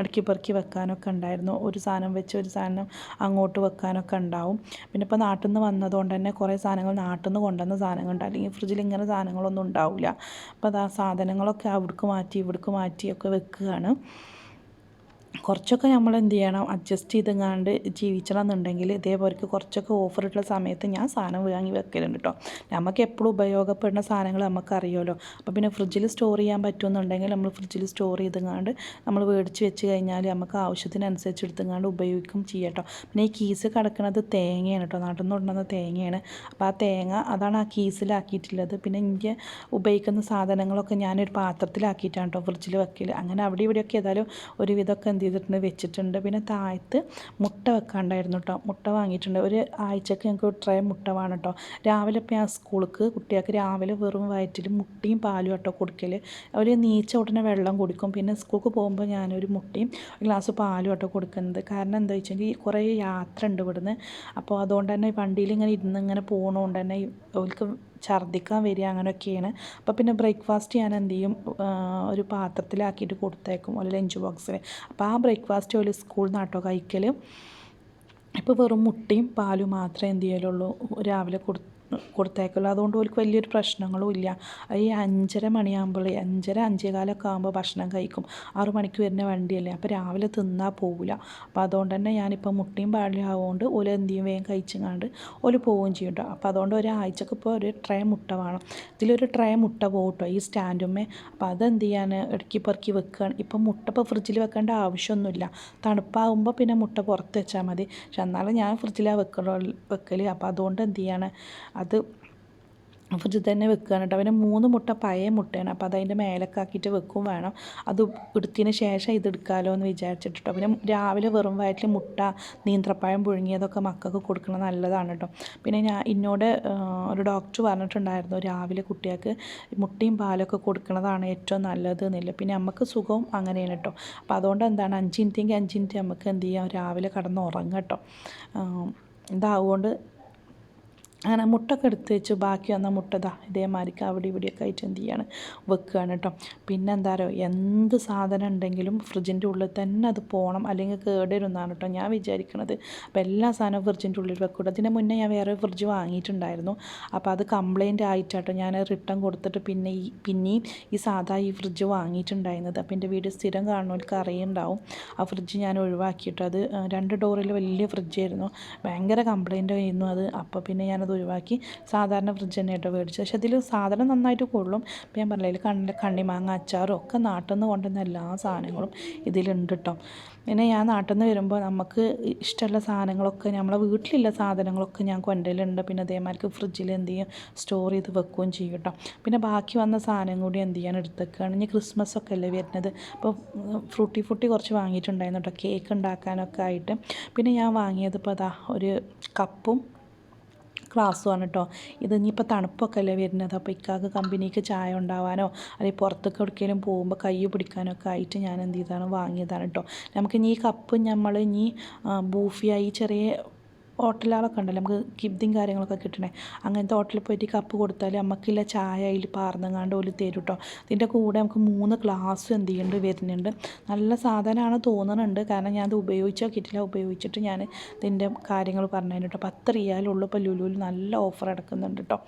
അടുക്കി പെറുക്കി വെക്കാനൊക്കെ ഉണ്ടായിരുന്നു. ഒരു സാധനം വെച്ച് ഒരു സാധനം അങ്ങോട്ട് വെക്കാനൊക്കെ ഉണ്ടാവും. പിന്നെ ഇപ്പോൾ നാട്ടിൽ നിന്ന് വന്നതുകൊണ്ട് തന്നെ കുറേ സാധനങ്ങൾ നാട്ടിൽ നിന്ന് കൊണ്ടുവന്ന സാധനങ്ങളുണ്ട്. അല്ലെങ്കിൽ ഫ്രിഡ്ജിൽ ഇങ്ങനെ സാധനങ്ങളൊന്നും ഉണ്ടാവില്ല. അപ്പോൾ അത് ആ സാധനങ്ങളൊക്കെ അവിടേക്ക് മാറ്റി ഇവിടേക്ക് മാറ്റിയൊക്കെ വെക്കുകയാണ്. കുറച്ചൊക്കെ നമ്മൾ എന്ത് ചെയ്യണം അഡ്ജസ്റ്റ് ചെയ്തെങ്ങാണ്ട് ജീവിക്കണം എന്നുണ്ടെങ്കിൽ ഇതേപോലെ കുറച്ചൊക്കെ ഓഫർ ഇട്ടുള്ള സമയത്ത് ഞാൻ സാധനം വാങ്ങി വെക്കലുണ്ട് കേട്ടോ നമുക്ക് എപ്പോഴും ഉപയോഗപ്പെടുന്ന സാധനങ്ങൾ നമുക്ക് അറിയാമല്ലോ അപ്പോൾ പിന്നെ ഫ്രിഡ്ജിൽ സ്റ്റോർ ചെയ്യാൻ പറ്റുമെന്നുണ്ടെങ്കിൽ നമ്മൾ ഫ്രിഡ്ജിൽ സ്റ്റോർ ചെയ്തെങ്ങാണ്ട് നമ്മൾ മേടിച്ച് വെച്ച് കഴിഞ്ഞാൽ നമുക്ക് ആവശ്യത്തിനനുസരിച്ച് എടുത്തെങ്ങാണ്ട് ഉപയോഗിക്കും ചെയ്യാം കേട്ടോ പിന്നെ ഈ കീസ് കിടക്കുന്നത് തേങ്ങയാണ് കേട്ടോ നാട്ടിൽ നിന്ന് കൊണ്ടുവന്ന തേങ്ങയാണ്. അപ്പോൾ ആ തേങ്ങ അതാണ് ആ കീസിലാക്കിയിട്ടുള്ളത് പിന്നെ എനിക്ക് ഉപയോഗിക്കുന്ന സാധനങ്ങളൊക്കെ ഞാനൊരു പാത്രത്തിലാക്കിയിട്ടാണ് കേട്ടോ ഫ്രിഡ്ജിൽ വെക്കൽ അങ്ങനെ അവിടെ ഇവിടെയൊക്കെ ഏതായാലും ഒരുവിധമൊക്കെ എന്ത് ചെയ്തിട്ടുണ്ട് വെച്ചിട്ടുണ്ട്. പിന്നെ താഴത്ത് മുട്ട വെക്കാണ്ടായിരുന്നു കേട്ടോ മുട്ട വാങ്ങിയിട്ടുണ്ട്. ഒരു ആഴ്ചക്ക് ഞങ്ങൾക്ക് ട്രേ മുട്ട വേണം കേട്ടോ രാവിലെ ഇപ്പോൾ ഞാൻ സ്കൂൾക്ക് കുട്ടികൾക്ക് രാവിലെ വെറും വയറ്റിൽ മുട്ടയും പാലും കേട്ടോ കൊടുക്കൽ അവർ നീച്ച ഉടനെ വെള്ളം കുടിക്കും. പിന്നെ സ്കൂൾക്ക് പോകുമ്പോൾ ഞാനൊരു മുട്ടയും ഒരു ഗ്ലാസ് പാലും കേട്ടോ കൊടുക്കുന്നത്. കാരണം എന്താ വെച്ചെങ്കിൽ കുറേ യാത്ര ഉണ്ട് ഇവിടുന്ന്. അപ്പോൾ അതുകൊണ്ട് തന്നെ വണ്ടിയിൽ ഇങ്ങനെ ഇരുന്ന് ഇങ്ങനെ പോകണതുകൊണ്ട് തന്നെ അവർക്ക് ഛർദ്ദിക്കാൻ വരിക അങ്ങനെയൊക്കെയാണ്. അപ്പോൾ പിന്നെ ബ്രേക്ക്ഫാസ്റ്റ് ഞാൻ എന്ത് ചെയ്യും? ഒരു പാത്രത്തിലാക്കിയിട്ട് കൊടുത്തേക്കും. ഒരു ലഞ്ച് ബോക്സിൽ അപ്പോൾ ആ ബ്രേക്ക്ഫാസ്റ്റ് ഒരു സ്കൂളിൽ നിന്നാട്ടോ കഴിക്കൽ ഇപ്പോൾ വെറും മുട്ടയും പാലും മാത്രമേ എന്ത് ചെയ്യലുള്ളൂ. രാവിലെ കൊടുത്ത് കൊടുത്തേക്കുള്ളൂ അതുകൊണ്ട് ഓർക്ക് വലിയൊരു പ്രശ്നങ്ങളും ഇല്ല. ഈ അഞ്ചര മണിയാകുമ്പോൾ അഞ്ചര അഞ്ചേകാലൊക്കെ ആകുമ്പോൾ ഭക്ഷണം കഴിക്കും. ആറു മണിക്ക് വരുന്ന വണ്ടിയല്ലേ? അപ്പോൾ രാവിലെ തിന്നാൽ പോവില്ല അപ്പോൾ അതുകൊണ്ട് തന്നെ ഞാനിപ്പോൾ മുട്ടയും പാലും ആവുകൊണ്ട് ഓൽ എന്ത് ചെയ്യും വേഗം കഴിച്ചങ്ങാണ്ട് ഓൽ പോവുകയും ചെയ്യും അപ്പോൾ അതുകൊണ്ട് ഒരാഴ്ചക്ക് ഇപ്പോൾ ഒരു ട്രേ മുട്ട വേണം. ഇതിലൊരു ട്രേ മുട്ട പോകും കേട്ടോ ഈ സ്റ്റാൻഡുമേ അപ്പോൾ അതെന്ത് ചെയ്യാൻ ഇടയ്ക്ക് പെറുക്കി വെക്കുകയാണ് ഇപ്പം മുട്ട ഇപ്പോൾ ഫ്രിഡ്ജിൽ വെക്കേണ്ട ആവശ്യമൊന്നുമില്ല തണുപ്പാകുമ്പോൾ പിന്നെ മുട്ട പുറത്ത് വെച്ചാൽ മതി. പക്ഷെ എന്നാലും ഞാൻ ഫ്രിഡ്ജിലാണ് വെക്കൽ വെക്കൽ അപ്പോൾ അതുകൊണ്ട് എന്ത് ചെയ്യാണ് അത് ഫ്രിഡ്ജിൽ തന്നെ വെക്കുകയാണ് കേട്ടോ. പിന്നെ മൂന്ന് മുട്ട പഴയ മുട്ടയാണ്. അപ്പോൾ അതതിന്റെ മേലൊക്കെ ആക്കിയിട്ട് വെക്കും വേണം. അത് എടുത്തതിന് ശേഷം ഇത് എടുക്കാമല്ലോ എന്ന് വിചാരിച്ചിട്ടോ പിന്നെ രാവിലെ വെറും വയറ്റിൽ മുട്ട നീന്ത്രപ്പഴം പുഴുങ്ങിയതൊക്കെ മക്കൾക്ക് കൊടുക്കുന്നത് നല്ലതാണ് കേട്ടോ. പിന്നെ ഞാൻ എന്നോട് ഒരു ഡോക്ടർ പറഞ്ഞിട്ടുണ്ടായിരുന്നു രാവിലെ കുട്ടികൾക്ക് മുട്ടയും പാലൊക്കെ കൊടുക്കുന്നതാണ് ഏറ്റവും നല്ലത് എന്നില്ല. പിന്നെ നമുക്ക് സുഖവും അങ്ങനെയാണ് കേട്ടോ. അപ്പോൾ അതുകൊണ്ട് എന്താണ് അഞ്ച് മിനിറ്റെങ്കിൽ അഞ്ച് മിനിറ്റ് നമുക്ക് എന്ത് ചെയ്യാം? രാവിലെ കടന്ന് ഉറങ്ങാം കേട്ടോ. ഇതാവുകൊണ്ട് അങ്ങനെ മുട്ടൊക്കെ എടുത്ത് വെച്ച് ബാക്കി വന്ന മുട്ട ഇതാ ഇതേമാതിരിക്ക് അവിടെ ഇവിടെയൊക്കെ ആയിട്ട് എന്ത് ചെയ്യാണ് വെക്കുകയാണ് കേട്ടോ. പിന്നെ എന്താ പറയുക എന്ത് സാധനം ഉണ്ടെങ്കിലും ഫ്രിഡ്ജിന്റെ ഉള്ളിൽ തന്നെ അത് പോകണം അല്ലെങ്കിൽ കേടരുന്നാണ് കേട്ടോ ഞാൻ വിചാരിക്കണത്. അപ്പോൾ എല്ലാ സാധനവും ഫ്രിഡ്ജിന്റെ ഉള്ളിൽ വെക്കൂട്ടോ. അതിന് മുന്നേ ഞാൻ വേറെ ഫ്രിഡ്ജ് വാങ്ങിയിട്ടുണ്ടായിരുന്നു. അപ്പോൾ അത് കംപ്ലയിന്റ് ആയിട്ടാട്ടോ ഞാൻ റിട്ടേൺ കൊടുത്തിട്ട് പിന്നെ ഈ പിന്നെയും ഈ സാധാ ഈ ഫ്രിഡ്ജ് വാങ്ങിയിട്ടുണ്ടായിരുന്നത്. അപ്പോൾ എന്റെ വീട് സ്ഥിരം കാണുന്നവർക്ക് അറിയുണ്ടാവും. ആ ഫ്രിഡ്ജ് ഞാൻ ഒഴിവാക്കിയിട്ട് അത് രണ്ട് ഡോറിൽ വലിയ ഫ്രിഡ്ജായിരുന്നു ഭയങ്കര കംപ്ലയിന്റ് ആയിരുന്നു അത്. അപ്പോൾ പിന്നെ ഞാനത് ഒഴിവാക്കി സാധാരണ ഫ്രിഡ്ജ് തന്നെ കേട്ടോ മേടിച്ചത് പക്ഷേ അതിൽ സാധനം നന്നായിട്ട് കൊള്ളും ഇപ്പം ഞാൻ പറഞ്ഞില്ല കണ്ണിൽ കണ്ണിമാങ്ങ അച്ചാറും ഒക്കെ നാട്ടിൽ നിന്ന് കൊണ്ടുവന്ന എല്ലാ സാധനങ്ങളും ഇതിലുണ്ട് കേട്ടോ പിന്നെ ഞാൻ നാട്ടിൽ നിന്ന് വരുമ്പോൾ നമുക്ക് ഇഷ്ടമുള്ള സാധനങ്ങളൊക്കെ നമ്മളെ വീട്ടിലുള്ള സാധനങ്ങളൊക്കെ ഞാൻ കൊണ്ടുവരലുണ്ട് പിന്നെ അതേമാതിരിക്ക് ഫ്രിഡ്ജിൽ എന്ത് ചെയ്യും സ്റ്റോർ ചെയ്ത് വെക്കുകയും ചെയ്യും കേട്ടോ പിന്നെ ബാക്കി വന്ന സാധനം കൂടി എന്ത് ചെയ്യാൻ എടുത്തേക്കാണ്. ഇനി ക്രിസ്മസ് ഒക്കെ അല്ലേ വരുന്നത്. അപ്പോൾ ഫ്രൂട്ടി ഫ്രൂട്ടി കുറച്ച് വാങ്ങിയിട്ടുണ്ടായിരുന്നു കേട്ടോ കേക്ക് ഉണ്ടാക്കാനൊക്കെ ആയിട്ട്. പിന്നെ ഞാൻ വാങ്ങിയത് ഇപ്പോൾ അതാ ഒരു കപ്പും ക്ലാസ്സുമാണ് കേട്ടോ ഇത് ഇനിയിപ്പോൾ തണുപ്പൊക്കെ അല്ലേ വരുന്നത്. അപ്പോൾ ഇക്കാക്ക് കമ്പനിക്ക് ചായ ഉണ്ടാവാനോ അല്ലെങ്കിൽ പുറത്തൊക്കെ എവിടേക്കെങ്കിലും പോകുമ്പോൾ കൈ പിടിക്കാനൊക്കെ ആയിട്ട് ഞാൻ എന്ത് ചെയ്താണ് വാങ്ങിയതാണ് കേട്ടോ നമുക്ക് ഇനി ഈ കപ്പ് നമ്മൾ ഇനി ബൂഫിയായി ചെറിയ ഹോട്ടലുകളൊക്കെ ഉണ്ടല്ലോ നമുക്ക് കിബ്ദിയും കാര്യങ്ങളൊക്കെ കിട്ടണേ. അങ്ങനത്തെ ഹോട്ടലിൽ പോയിട്ട് കപ്പ് കൊടുത്താൽ നമുക്കില്ല ചായ അതിൽ പാർന്നങ്ങാണ്ട് ഓൽ തരും കേട്ടോ ഇതിന്റെ കൂടെ നമുക്ക് മൂന്ന് ഗ്ലാസ് എന്ത് ചെയ്യുന്നുണ്ട് വരുന്നുണ്ട്. നല്ല സാധനമാണ് തോന്നുന്നുണ്ട് കാരണം ഞാനത് ഉപയോഗിച്ച് നോക്കിയിട്ടില്ല. ഉപയോഗിച്ചിട്ട് ഞാൻ ഇതിന്റെ കാര്യങ്ങൾ പറഞ്ഞു കേട്ടോ പത്ത് റിയാലുള്ളൂ ഇപ്പോൾ ലുലുവിൽ നല്ല ഓഫർ നടക്കുന്നുണ്ട് കേട്ടോ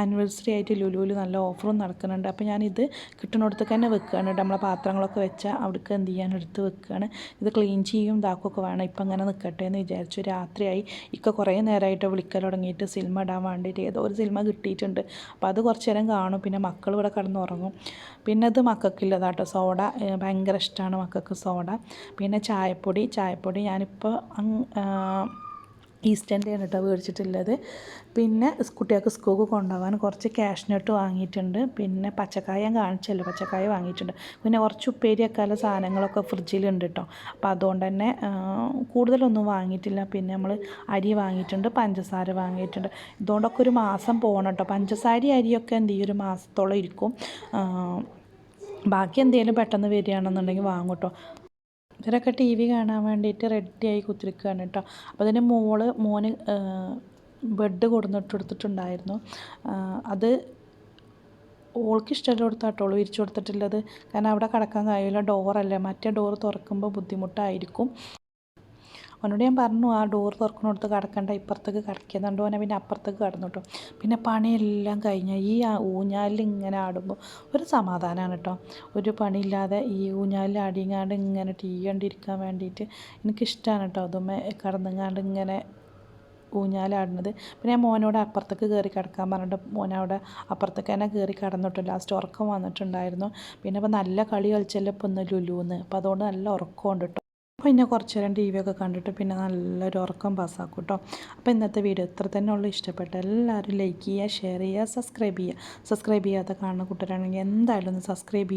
ആനിവേഴ്സറി ആയിട്ട് ലുലുവിൽ നല്ല ഓഫറും നടക്കുന്നുണ്ട്. അപ്പോൾ ഞാനിത് കിട്ടുന്നിടത്തേക്ക് തന്നെ വെക്കുകയാണ് കേട്ടോ നമ്മളെ പാത്രങ്ങളൊക്കെ വെച്ചാൽ അവിടേക്ക് എന്ത് ചെയ്യാൻ എടുത്ത് വെക്കുകയാണ് ഇത് ക്ലീൻ ചെയ്യും ഇതാക്കുകയൊക്കെ വേണം. ഇപ്പം അങ്ങനെ നിൽക്കട്ടെ എന്ന് വിചാരിച്ചു. രാത്രിയായി. ഇക്ക കുറേ നേരമായിട്ട് വിളിക്കാൻ തുടങ്ങിയിട്ട് സിനിമ ഇടാൻ വേണ്ടിയിട്ട് ഏതോ ഒരു സിനിമ കിട്ടിയിട്ടുണ്ട് അപ്പോൾ അത് കുറച്ച് നേരം കാണും. പിന്നെ മക്കൾ ഇവിടെ കിടന്നുറങ്ങും. പിന്നെ അത് മക്കൾക്കില്ലതാട്ടോ. സോഡ ഭയങ്കര ഇഷ്ടമാണ് മക്കൾക്ക് സോഡ. പിന്നെ ചായപ്പൊടി ചായപ്പൊടി ഞാനിപ്പോൾ ഈസ്റ്റേന്റെയാണ് കേട്ടോ മേടിച്ചിട്ടുള്ളത്. പിന്നെ കുട്ടികൾക്ക് സ്കൂൾക്ക് കൊണ്ടുപോകാൻ കുറച്ച് കാഷ്നട്ട് വാങ്ങിയിട്ടുണ്ട്. പിന്നെ പച്ചക്കായ ഞാൻ കാണിച്ചല്ലോ പച്ചക്കായ വാങ്ങിയിട്ടുണ്ട്. പിന്നെ കുറച്ച് ഉപ്പേരി വെക്കാനുള്ള സാധനങ്ങളൊക്കെ ഫ്രിഡ്ജിലുണ്ട് കേട്ടോ. അപ്പോൾ അതുകൊണ്ട് തന്നെ കൂടുതലൊന്നും വാങ്ങിയിട്ടില്ല. പിന്നെ നമ്മൾ അരി വാങ്ങിയിട്ടുണ്ട് പഞ്ചസാര വാങ്ങിയിട്ടുണ്ട്. ഇതുകൊണ്ടൊക്കെ ഒരു മാസം പോകണം കേട്ടോ. പഞ്ചസാര അരിയൊക്കെ എന്ത് ഒരു മാസത്തോളം ഇരിക്കും. ബാക്കി എന്തെങ്കിലും പെട്ടെന്ന് വരികയാണെന്നുണ്ടെങ്കിൽ വാങ്ങും കേട്ടോ. ഇവരൊക്കെ ടി വി കാണാൻ വേണ്ടിയിട്ട് റെഡിയായി കുത്തിരിക്കുകയാണ് കേട്ടോ. അപ്പോൾ അതിന്റെ മോൾ മോന് ബെഡ് കൊടുന്നിട്ട് കൊടുത്തിട്ടുണ്ടായിരുന്നു. അത് ഓൾക്ക് ഇഷ്ടമല്ല ഓൾ വിരിച്ചു കൊടുത്തിട്ടുള്ളത്. കാരണം അവിടെ കിടക്കാൻ കഴിയില്ല. ഡോറല്ലേ മറ്റേ ഡോറ് തുറക്കുമ്പോൾ ബുദ്ധിമുട്ടായിരിക്കും. അവനോട് ഞാൻ പറഞ്ഞു ആ ഡോർ തുറക്കുന്നിടത്ത് കിടക്കണ്ട ഇപ്പുറത്തേക്ക് കിടക്കുന്നുണ്ടോ അവനെ പിന്നെ അപ്പുറത്തേക്ക് കടന്നു കേട്ടോ. പിന്നെ പണിയെല്ലാം കഴിഞ്ഞ ഈ ഊഞ്ഞാലിൽ ഇങ്ങനെ ആടുമ്പോൾ ഒരു സമാധാനമാണ് കേട്ടോ. ഒരു പണിയില്ലാതെ ഈ ഊഞ്ഞാലിൽ ആടിങ്ങാണ്ട് ഇങ്ങനെ ടീ കണ്ടിരിക്കാൻ വേണ്ടിയിട്ട് എനിക്കിഷ്ടമാണ് കേട്ടോ അതുമ്മേ കടന്നുങ്ങാണ്ട് ഇങ്ങനെ ഊഞ്ഞാലാടുന്നത് പിന്നെ മോനോട് അപ്പുറത്തേക്ക് കയറി കിടക്കാൻ പറഞ്ഞിട്ട് മോനവിടെ അപ്പുറത്തേക്ക് തന്നെ കയറി കിടന്നിട്ടു ലാസ്റ്റ് ഉറക്കം വന്നിട്ടുണ്ടായിരുന്നു. പിന്നെ ഇപ്പോൾ നല്ല കളി കളിച്ചല്ലോ ഒന്ന് ലുലുന്ന്. അപ്പോൾ അതുകൊണ്ട് നല്ല ഉറക്കമുണ്ട് കേട്ടോ. പിന്നെ കുറച്ച് നേരം ടി വി ഒക്കെ കണ്ടിട്ട് പിന്നെ നല്ലൊരു ഉറക്കം പാസ്സാക്കും കേട്ടോ അപ്പോൾ ഇന്നത്തെ വീഡിയോ ഇത്ര തന്നെ ഉള്ളൂ. ഇഷ്ടപ്പെട്ട എല്ലാവരും ലൈക്ക് ചെയ്യുക ഷെയർ ചെയ്യുക സബ്സ്ക്രൈബ് ചെയ്യുക. സബ്സ്ക്രൈബ് ചെയ്യാത്ത കാണുന്ന കൂട്ടരാണെങ്കിൽ എന്തായാലും ഒന്ന് സബ്സ്ക്രൈബ് ചെയ്യുക